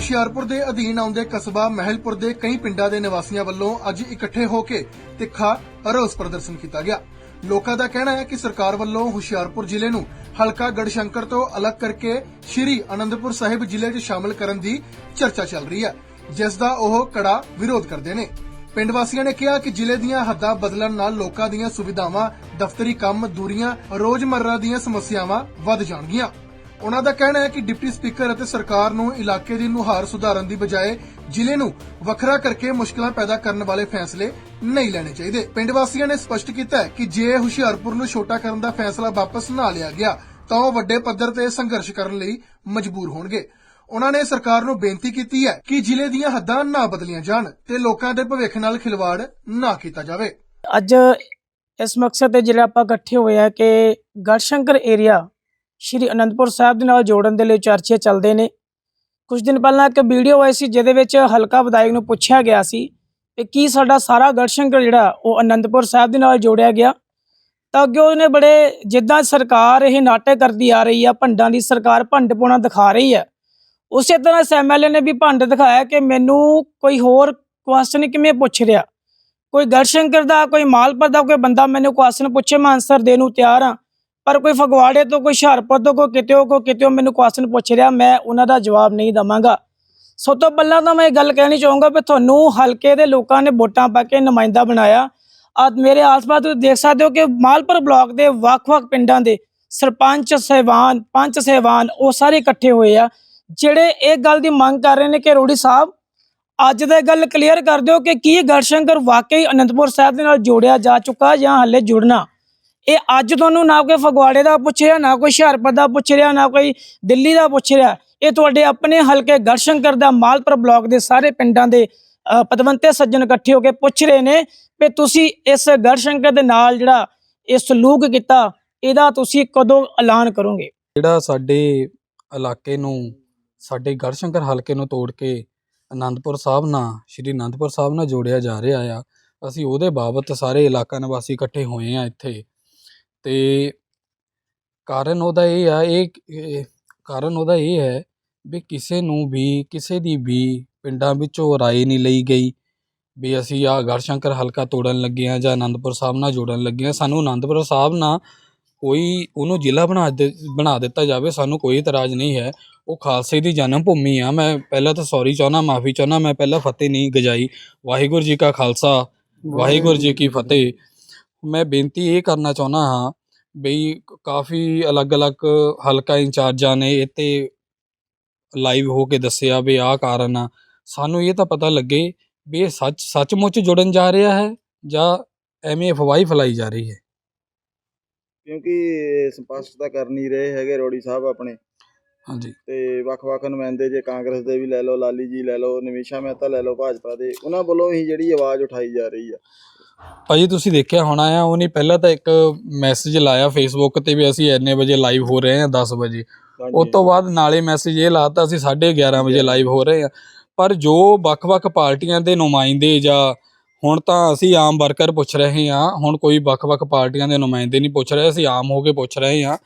ਹੁਸ਼ਿਆਰਪੁਰ ਦੇ ਅਧੀਨ ਆਉਂਦੇ ਕਸਬਾ ਮਹਿਲਪੁਰ ਦੇ ਕਈ ਪਿੰਡਾਂ ਦੇ ਨਿਵਾਸੀਆਂ ਵੱਲੋਂ ਅੱਜ ਇਕੱਠੇ ਹੋ ਕੇ ਤਿੱਖਾ ਰੋਸ ਪ੍ਰਦਰਸ਼ਨ ਕੀਤਾ ਗਿਆ। ਲੋਕਾਂ ਦਾ ਕਹਿਣਾ ਹੈ ਕਿ ਸਰਕਾਰ ਵੱਲੋਂ ਹੁਸ਼ਿਆਰਪੁਰ ਜ਼ਿਲ੍ਹੇ ਨੂੰ ਹਲਕਾ ਗੜਸ਼ੰਕਰ ਤੋਂ ਅਲੱਗ ਕਰਕੇ ਸ਼੍ਰੀ ਅਨੰਦਪੁਰ ਸਾਹਿਬ ਜ਼ਿਲ੍ਹੇ 'ਚ ਸ਼ਾਮਲ ਕਰਨ ਦੀ ਚਰਚਾ ਚੱਲ ਰਹੀ ਹੈ, ਜਿਸ ਦਾ ਉਹ ਕੜਾ ਵਿਰੋਧ ਕਰਦੇ ਨੇ। ਪਿੰਡ ਵਾਸੀਆਂ ਨੇ ਕਿਹਾ ਕਿ ਜ਼ਿਲ੍ਹੇ ਦੀਆਂ ਹੱਦਾਂ ਬਦਲਣ ਨਾਲ ਲੋਕਾਂ ਦੀਆਂ ਸੁਵਿਧਾਵਾਂ, ਦਫ਼ਤਰੀ ਕੰਮ, ਦੂਰੀਆਂ, ਰੋਜ਼ਮਰਰਾ ਦੀਆਂ ਸਮੱਸਿਆਵਾਂ ਵੱਧ ਜਾਣਗੀਆਂ। ਉਹਨਾਂ ਦਾ ਕਹਿਣਾ ਹੈ ਕਿ ਡਿਪਟੀ ਸਪੀਕਰ ਅਤੇ ਸਰਕਾਰ ਨੂੰ ਇਲਾਕੇ ਦੀ ਨੁਹਾਰ ਸੁਧਾਰਨ ਦੀ ਬਜਾਏ ਜ਼ਿਲ੍ਹੇ ਨੂੰ ਵੱਖਰਾ ਕਰਕੇ ਮੁਸ਼ਕਲਾਂ ਪੈਦਾ ਕਰਨ ਵਾਲੇ ਫੈਸਲੇ ਨਹੀਂ ਲੈਣੇ ਚਾਹੀਦੇ। ਪਿੰਡ ਵਾਸੀਆਂ ਨੇ ਸਪਸ਼ਟ ਕੀਤਾ ਹੈ ਕਿ ਜੇ ਹੁਸ਼ਿਆਰਪੁਰ ਨੂੰ ਛੋਟਾ ਕਰਨ ਦਾ ਫੈਸਲਾ ਵਾਪਸ ਨਾ ਲਿਆ ਗਿਆ, ਤਾਂ ਉਹ ਵੱਡੇ ਪੱਧਰ ਤੇ ਸੰਘਰਸ਼ ਕਰਨ ਲਈ ਮਜਬੂਰ ਹੋਣਗੇ। ਉਹਨਾਂ ਨੇ ਸਰਕਾਰ ਨੂੰ ਬੇਨਤੀ ਕੀਤੀ ਹੈ ਕਿ ਜ਼ਿਲ੍ਹੇ ਦੀਆਂ ਹੱਦਾਂ ਨਾ ਬਦਲੀਆਂ ਜਾਣ ਤੇ ਲੋਕਾਂ ਦੇ ਭਵਿੱਖ ਨਾਲ ਖਿਲਵਾੜ ਨਾ ਕੀਤਾ ਜਾਵੇ। ਅੱਜ ਇਸ ਮਕਸਦ ਤੇ ਜਿਹੜਾ ਆਪਾਂ ਇਕੱਠੇ ਹੋਏ ਆ ਕਿ ਗੜਸ਼ੰਕਰ ਏਰੀਆ ਸ਼੍ਰੀ ਅਨੰਦਪੁਰ ਸਾਹਿਬ ਦੇ ਨਾਲ ਜੋੜਨ ਦੇ ਲਈ ਚਰਚੇ ਚੱਲਦੇ ਨੇ। ਕੁਝ ਦਿਨ ਪਹਿਲਾਂ ਇੱਕ ਵੀਡੀਓ ਆਈ ਸੀ, ਜਿਹਦੇ ਵਿੱਚ ਹਲਕਾ ਵਿਧਾਇਕ ਨੂੰ ਪੁੱਛਿਆ ਗਿਆ ਸੀ ਕਿ ਕੀ ਸਾਡਾ ਸਾਰਾ ਗੜਸ਼ੰਕਰ ਜਿਹੜਾ, ਉਹ ਅਨੰਦਪੁਰ ਸਾਹਿਬ ਦੇ ਨਾਲ ਜੋੜਿਆ ਗਿਆ। ਤਾਂ ਅੱਗੇ ਉਹਨੇ ਬੜੇ, ਜਿੱਦਾਂ ਸਰਕਾਰ ਇਹ ਨਾਟਕ ਕਰਦੀ ਆ ਰਹੀ ਆ, ਭੰਡਾਂ ਦੀ ਸਰਕਾਰ ਭੰਡ ਪਾਉਣਾ ਦਿਖਾ ਰਹੀ ਹੈ ਉਸੇ ਤਰ੍ਹਾਂ ਇਸ ਐਮਐਲਏ ਨੇ ਵੀ ਭੰਡ ਦਿਖਾਇਆ ਕਿ ਮੈਨੂੰ ਕੋਈ ਹੋਰ ਕੁਐਸਚਨ ਕਿਵੇਂ ਪੁੱਛ ਰਿਹਾ? ਕੋਈ ਗੜਸ਼ੰਕਰ ਦਾ, ਕੋਈ ਮਾਲਪੁਰ ਦਾ ਕੋਈ ਬੰਦਾ ਮੈਨੂੰ ਕੁਐਸਚਨ ਪੁੱਛੇ, ਮੈਂ ਆਨਸਰ ਦੇਣ ਨੂੰ ਤਿਆਰ ਹਾਂ ਪਰ ਕੋਈ ਫਗਵਾੜੇ ਤੋਂ, ਕੋਈ ਹੁਸ਼ਿਆਰਪੁਰ ਤੋਂ, ਕੋਈ ਕਿਤੇੋਂ ਕੋ ਕਿਤੇੋਂ ਮੈਨੂੰ ਕੁਐਸਚਨ ਪੁੱਛ ਰਿਹਾ, ਮੈਂ ਉਹਨਾਂ ਦਾ ਜਵਾਬ ਨਹੀਂ ਦਵਾਂਗਾ। ਸਭ ਤੋਂ ਪਹਿਲਾਂ ਤਾਂ ਮੈਂ ਇਹ ਗੱਲ ਕਹਿਣੀ ਚਾਹੂੰਗਾ ਵੀ ਤੁਹਾਨੂੰ ਹਲਕੇ ਦੇ ਲੋਕਾਂ ਨੇ ਵੋਟਾਂ ਪਾ ਕੇ ਨੁਮਾਇੰਦਾ ਬਣਾਇਆ। ਅੱਜ ਮੇਰੇ ਆਸ-ਪਾਸ ਤੁਸੀਂ ਦੇਖ ਸਕਦੇ ਹੋ ਕਿ ਮਾਲਪੁਰ ਬਲਾਕ ਦੇ ਵੱਖ-ਵੱਖ ਪਿੰਡਾਂ ਦੇ ਸਰਪੰਚ, ਸਹਿਬਾਨ, ਪੰਚ ਸਹਿਬਾਨ ਉਹ ਸਾਰੇ ਇਕੱਠੇ ਹੋਏ ਆ। ਜਿਹੜੇ ਇਹ ਗੱਲ ਦੀ ਮੰਗ ਕਰ ਰਹੇ ਨੇ ਕਿ ਰੋੜੀ ਸਾਹਿਬ, ਅੱਜ ਦਾ ਇਹ ਗੱਲ ਕਲੀਅਰ ਕਰ ਦਿਓ ਕਿ ਕੀ ਗੜਸ਼ੰਕਰ ਵਾਕਈ ਅਨੰਦਪੁਰ ਸਾਹਿਬ ਦੇ ਨਾਲ ਜੋੜਿਆ ਜਾ ਚੁੱਕਾ ਜਾਂ ਹੱਲੇ ਜੁੜਨਾ। ਇਹ ਅੱਜ ਤੁਹਾਨੂੰ ਨਾ ਕੋਈ ਫਗਵਾੜੇ ਦਾ ਪੁੱਛ ਰਿਹਾ, ਨਾ ਕੋਈ ਹੁਸ਼ਿਆਰਪੁਰ ਦਾ ਪੁੱਛ ਰਿਹਾ, ਨਾ ਕੋਈ ਦਿੱਲੀ ਦਾ ਪੁੱਛ ਰਿਹਾ। ਇਹ ਤੁਹਾਡੇ ਆਪਣੇ ਹਲਕੇ ਗੜਸ਼ੰਕਰ ਦਾ ਮਾਲਪੁਰ ਬਲਾਕ ਦੇ ਸਾਰੇ ਪਿੰਡਾਂ ਦੇ ਪਤਵੰਤੇ ਸੱਜਣ ਇਕੱਠੇ ਹੋ ਕੇ ਪੁੱਛ ਰਹੇ ਨੇ ਕਿ ਤੁਸੀਂ ਇਸ ਗੜਸ਼ੰਕਰ ਦੇ ਨਾਲ ਜਿਹੜਾ ਇਹ ਸਲੂਕ ਕੀਤਾ, ਇਹਦਾ ਤੁਸੀਂ ਕਦੋਂ ਐਲਾਨ ਕਰੋਗੇ? ਜਿਹੜਾ ਸਾਡੇ ਇਲਾਕੇ ਨੂੰ, ਸਾਡੇ ਗੜਸ਼ੰਕਰ ਹਲਕੇ ਨੂੰ ਤੋੜ ਕੇ ਅਨੰਦਪੁਰ ਸਾਹਿਬ ਨਾਲ, ਸ਼੍ਰੀ ਅਨੰਦਪੁਰ ਸਾਹਿਬ ਨਾਲ ਜੋੜਿਆ ਜਾ ਰਿਹਾ ਆ, ਅਸੀਂ ਉਹਦੇ ਬਾਬਤ ਸਾਰੇ ਇਲਾਕਾ ਨਿਵਾਸੀ ਇਕੱਠੇ ਹੋਏ ਆ ਇੱਥੇ। ਤੇ ਕਾਰਨ ਉਹਦਾ ਇਹ ਆ, ਇਹ ਕਾਰਨ ਉਹਦਾ ਇਹ ਹੈ ਵੀ ਕਿਸੇ ਨੂੰ ਵੀ, ਕਿਸੇ ਦੀ ਵੀ ਪਿੰਡਾਂ ਵਿੱਚੋਂ ਰਾਏ ਨਹੀਂ ਲਈ ਗਈ ਵੀ ਅਸੀਂ ਆ ਗੜਸ਼ੰਕਰ ਹਲਕਾ ਤੋੜਨ ਲੱਗੇ ਆ ਜਾਂ ਆਨੰਦਪੁਰ ਸਾਹਿਬ ਨਾਲ ਜੋੜਨ ਲੱਗੇ ਆ ਸਾਨੂੰ ਆਨੰਦਪੁਰ ਸਾਹਿਬ ਨਾਲ ਕੋਈ, ਉਹਨੂੰ ਜ਼ਿਲ੍ਹਾ ਬਣਾ ਦੇ, ਬਣਾ ਦਿੱਤਾ ਜਾਵੇ, ਸਾਨੂੰ ਕੋਈ ਇਤਰਾਜ਼ ਨਹੀਂ ਹੈ। ਉਹ ਖਾਲਸੇ ਦੀ ਜਨਮ ਭੂਮੀ ਆ। ਮੈਂ ਪਹਿਲਾਂ ਤਾਂ ਸੌਰੀ ਚਾਹੁੰਦਾ, ਮਾਫੀ ਚਾਹੁੰਦਾ, ਮੈਂ ਪਹਿਲਾਂ ਫਤਿਹ ਨਹੀਂ ਗਜਾਈ। ਵਾਹਿਗੁਰੂ ਜੀ ਕਾ ਖਾਲਸਾ, ਵਾਹਿਗੁਰੂ ਜੀ ਕੀ ਫਤਿਹ। ਮੈਂ ਬੇਨਤੀ ਇਹ ਕਰਨਾ ਚਾਹੁੰਦਾ ਹਾਂ ਬਈ ਕਾਫੀ ਅਲੱਗ-ਅਲੱਗ ਹਲਕਾ ਇੰਚਾਰਜਾਂ ਨੇ ਇਹ ਤੇ ਲਾਈਵ ਹੋ ਕੇ ਦੱਸਿਆ ਵੀ ਆਹ ਕਾਰਨ ਆ। ਸਾਨੂੰ ਇਹ ਤਾਂ ਪਤਾ ਲੱਗੇ ਵੀ ਇਹ ਸੱਚ ਸੱਚਮੁੱਚ ਜੁੜਨ ਜਾ ਰਿਹਾ ਹੈ ਜਾਂ ਐਵੇਂ ਅਫਵਾਹ ਫੈਲਾਈ ਜਾ ਰਹੀ ਹੈ। ਕਿਉਂਕਿ ਸਪਸ਼ਟ ਤਾਂ ਕਰ ਨਹੀਂ ਰਹੇ ਹੈਗੇ ਰੋੜੀ ਸਾਹਿਬ ਆਪਣੇ। ਹਾਂਜੀ। ਤੇ ਵੱਖ-ਵੱਖ ਨੁਮਾਇੰਦੇ ਜੇ ਕਾਂਗਰਸ ਦੇ ਵੀ ਲੈ ਲਓ ਲਾਲੀ ਜੀ ਲੈ ਲਓ ਨਿਮਿਸ਼ਾ ਮਹਿਤਾ ਲੈ ਲਓ ਭਾਜਪਾ ਦੇ ਉਹਨਾਂ ਵੱਲੋਂ ਹੀ ਜਿਹੜੀ ਆਵਾਜ਼ ਉਠਾਈ ਜਾ ਰਹੀ ਆ। ਭਾਜੀ ਤੁਸੀਂ ਦੇਖਿਆ ਹੋਣਾ ਆ ਉਹਨੇ ਪਹਿਲਾਂ ਤਾਂ ਇੱਕ ਮੈਸੇਜ ਲਾਇਆ ਫੇਸਬੁੱਕ ਤੇ ਵੀ ਅਸੀਂ ਇੰਨੇ ਵਜੇ ਲਾਈਵ ਹੋ ਰਹੇ ਹਾਂ 10 ਵਜੇ। ਉਸ ਤੋਂ ਬਾਅਦ ਨਾਲੇ ਮੈਸੇਜ ਇਹ ਲਾਤਾ ਅਸੀਂ 11:30 ਵਜੇ ਲਾਈਵ ਹੋ ਰਹੇ ਹਾਂ ਪਰ ਜੋ ਵੱਖ-ਵੱਖ ਪਾਰਟੀਆਂ ਦੇ ਨੁਮਾਇੰਦੇ ਜਾਂ ਹੁਣ ਤਾਂ ਅਸੀਂ ਆਮ ਵਰਕਰ ਪੁੱਛ ਰਹੇ ਹਾਂ ਹੁਣ ਕੋਈ ਵੱਖ-ਵੱਖ ਪਾਰਟੀਆਂ ਦੇ ਨੁਮਾਇੰਦੇ ਨਹੀਂ ਪੁੱਛ ਰਹੇ ਅਸੀਂ ਆਮ ਹੋ ਕੇ ਪੁੱਛ ਰਹੇ ਹਾਂ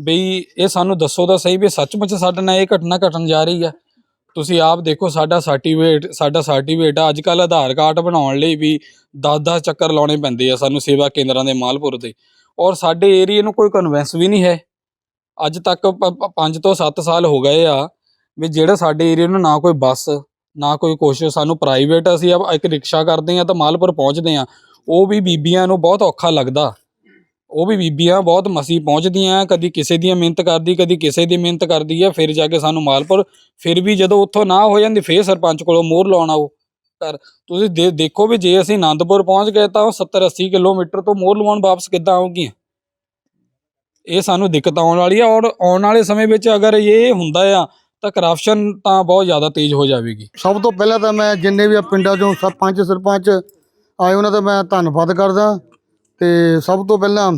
ਬਈ ਇਹ ਸਾਨੂੰ ਦੱਸੋ ਤਾਂ ਸਹੀ ਵੀ ਸੱਚਮੁੱਚ ਸਾਡੇ ਨਾਲ ਇਹ ਘਟਨਾ ਘਟਣ ਜਾ ਰਹੀ ਆ। ਤੁਸੀਂ ਆਪ ਦੇਖੋ, ਸਾਡਾ ਸਰਟੀਫਿਕੇਟ ਸਾਡਾ ਸਰਟੀਫਿਕੇਟ ਆ। ਅੱਜ ਕੱਲ ਆਧਾਰ ਕਾਰਡ ਬਣਾਉਣ ਲਈ ਵੀ 10-10 ਚੱਕਰ ਲਾਉਣੇ ਪੈਂਦੇ ਆ ਸਾਨੂੰ ਸੇਵਾ ਕੇਂਦਰਾਂ ਦੇ ਮਾਲਪੁਰ ਦੇ। ਔਰ ਸਾਡੇ ਏਰੀਏ ਨੂੰ ਕੋਈ ਕਨਵੈਂਸ ਵੀ ਨਹੀਂ ਹੈ। ਅੱਜ ਤੱਕ 5 ਤੋਂ 7 ਸਾਲ ਹੋ ਗਏ ਆ ਵੀ ਜਿਹੜਾ ਸਾਡੇ ਏਰੀਏ ਨੂੰ ਨਾ ਕੋਈ ਬੱਸ, ਨਾ ਕੋਈ ਕੁਛ, ਸਾਨੂੰ ਪ੍ਰਾਈਵੇਟ ਅਸੀਂ ਆ- ਇੱਕ ਰਿਕਸ਼ਾ ਕਰਦੇ ਆ ਤਾਂ ਮਾਲਪੁਰ ਪਹੁੰਚਦੇ ਆ। ਉਹ ਵੀ ਬੀਬੀਆਂ ਨੂੰ ਬਹੁਤ ਔਖਾ ਲੱਗਦਾ। ਉਹ ਵੀ ਬੀਬੀਆਂ ਬਹੁਤ ਮਸੀ ਪਹੁੰਚਦੀਆਂ ਕਦੀ ਕਿਸੇ ਦੀਆਂ ਮਿਹਨਤ ਕਰਦੀ, ਕਦੀ ਕਿਸੇ ਦੀ ਮਿਹਨਤ ਕਰਦੀ ਆ ਫਿਰ ਜਾ ਕੇ ਸਾਨੂੰ ਮਾਲਪੁਰ, ਫਿਰ ਵੀ ਜਦੋਂ ਉੱਥੋਂ ਨਾ ਹੋ ਜਾਂਦੀ, ਫੇਰ ਸਰਪੰਚ ਕੋਲੋਂ ਮੋਹਰ ਲਾਉਣ ਆਓ। ਕਰ ਤੁਸੀਂ ਦੇ- ਦੇਖੋ ਵੀ ਜੇ ਅਸੀਂ ਆਨੰਦਪੁਰ ਪਹੁੰਚ ਗਏ ਤਾਂ ਉਹ 70 80 ਕਿਲੋਮੀਟਰ ਤੋਂ ਮੋਹਰ ਲਵਾਉਣ ਵਾਪਸ ਕਿੱਦਾਂ ਆਉਗੀਆਂ ਇਹ ਸਾਨੂੰ ਦਿੱਕਤ ਆਉਣ ਵਾਲੀ ਆ ਔਰ ਆਉਣ ਵਾਲੇ ਸਮੇਂ ਵਿੱਚ ਅਗਰ ਇਹ ਹੁੰਦਾ ਆ, ਤਾਂ ਕਰਪਸ਼ਨ ਤਾਂ ਬਹੁਤ ਜ਼ਿਆਦਾ ਤੇਜ਼ ਹੋ ਜਾਵੇਗੀ। ਸਭ ਤੋਂ ਪਹਿਲਾਂ ਤਾਂ ਮੈਂ ਜਿੰਨੇ ਵੀ ਪਿੰਡਾਂ ਚੋਂ ਸਰਪੰਚ ਸਰਪੰਚ ਆਏ ਉਹਨਾਂ ਦਾ ਮੈਂ ਧੰਨਵਾਦ ਕਰਦਾ। ਤੇ ਸਭ ਤੋਂ ਪਹਿਲਾਂ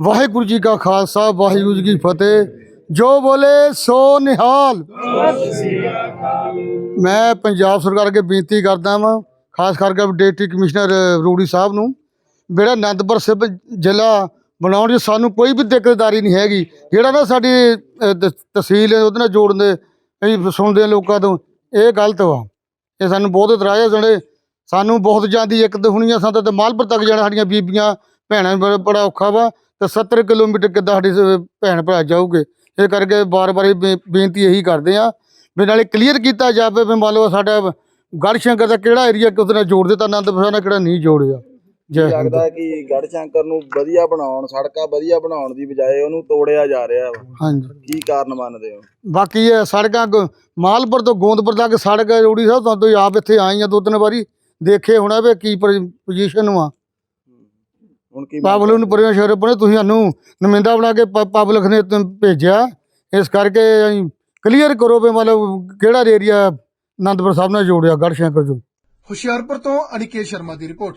ਵਾਹਿਗੁਰੂ ਜੀ ਕਾ ਖਾਲਸਾ, ਵਾਹਿਗੁਰੂ ਜੀ ਕੀ ਫਤਿਹ। ਜੋ ਬੋਲੇ, ਸੋ ਨਿਹਾਲ। ਮੈਂ ਪੰਜਾਬ ਸਰਕਾਰ ਅੱਗੇ ਬੇਨਤੀ ਕਰਦਾ ਵਾਂ, ਖਾਸ ਕਰਕੇ ਡਿਪਟੀ ਕਮਿਸ਼ਨਰ ਰੂੜੀ ਸਾਹਿਬ ਨੂੰ, ਜਿਹੜਾ ਆਨੰਦਪੁਰ ਸਾਹਿਬ ਜ਼ਿਲ੍ਹਾ ਬਣਾਉਣ 'ਚ ਸਾਨੂੰ ਕੋਈ ਵੀ ਦਿੱਕਤਦਾਰੀ ਨਹੀਂ ਹੈਗੀ। ਜਿਹੜਾ ਨਾ ਸਾਡੀ ਤਹਿਸੀਲ ਉਹਦੇ ਨਾਲ ਜੋੜਨ ਦੇ, ਅਸੀਂ ਸੁਣਦੇ ਲੋਕਾਂ ਤੋਂ, ਇਹ ਗਲਤ ਵਾ। ਇਹ ਸਾਨੂੰ ਬਹੁਤ ਇਤਰਾਜ਼ ਹੈ ਸਾਡੇ। ਸਾਨੂੰ ਬਹੁਤ ਜਾਂਦੀ ਇੱਕ ਤੇ ਹੁਣੀਆਂ ਸਾਡਾ ਤੇ ਮਾਲਪੁਰ ਤੱਕ ਜਾਣਾ, ਸਾਡੀਆਂ ਬੀਬੀਆਂ ਭੈਣਾਂ ਬੜਾ- ਬੜਾ ਔਖਾ ਵਾ ਤੇ 70 ਕਿਲੋਮੀਟਰ ਕਿੱਦਾਂ ਸਾਡੀ ਭੈਣ ਭਰਾ ਜਾਊਗੇ। ਇਹ ਕਰਕੇ ਬਾਰ-ਬਾਰ ਬੇਨਤੀ ਇਹੀ ਕਰਦੇ ਆ ਵੀ ਨਾਲੇ ਕਲੀਅਰ ਕੀਤਾ ਜਾਵੇ ਵੀ ਮੰਨ ਲਓ ਸਾਡਾ ਗੜਸ਼ੰਕਰ ਦਾ ਕਿਹੜਾ ਏਰੀਆ ਕਿਸ ਨਾਲ ਜੋੜ ਦਿੱਤਾ ਆਨੰਦਪੁਰ ਨਾਲ ਕਿਹੜਾ ਨਹੀਂ ਜੋੜਿਆ। ਜੈ ਲੱਗਦਾ ਕਿ ਗੜਸ਼ੰਕਰ ਨੂੰ ਵਧੀਆ ਬਣਾਉਣ ਸੜਕਾਂ ਵਧੀਆ ਬਣਾਉਣ ਦੀ ਬਜਾਏ ਉਹਨੂੰ ਤੋੜਿਆ ਜਾ ਰਿਹਾ ਵਾ। ਹਾਂਜੀ। ਕੀ ਕਾਰਨ ਮੰਨਦੇ ਹੋ? ਬਾਕੀ ਇਹ ਸੜਕਾਂ ਮਾਲਪੁਰ ਤੋਂ ਗੋਂਦਪੁਰ ਤੱਕ ਸੜਕ ਰੋੜੀ ਸਾਹਿਬ ਤੁਹਾਨੂੰ ਆਪ ਇੱਥੇ ਆਏ ਆ ਦੋ ਤਿੰਨ ਵਾਰੀ ਦੇਖੇ ਹੋਣਾ ਵੀ ਕੀ ਪੋਜੀਸ਼ਨ ਵਾ ਹੁਣ ਕੀ ਪਬਲਿਕ ਨੂੰ ਪਰਮੇਸ਼ਰ ਬਣੇ ਤੁਸੀਂ ਸਾਨੂੰ ਨੁਮਾਇੰਦਾ ਬਣਾ ਕੇ ਪਬਲਿਕ ਨੇ ਭੇਜਿਆ। ਇਸ ਕਰਕੇ ਕਲੀਅਰ ਕਰੋ ਵੀ ਮਤਲਬ ਕਿਹੜਾ ਏਰੀਆ ਆਨੰਦਪੁਰ ਸਾਹਿਬ ਨਾਲ ਜੋੜਿਆ ਗੜਸ਼ੰਕਰ ਜੋ ਹੁਸ਼ਿਆਰਪੁਰ ਤੋਂ ਅਨਿਕੇਤ ਸ਼ਰਮਾ ਦੀ ਰਿਪੋਰਟ।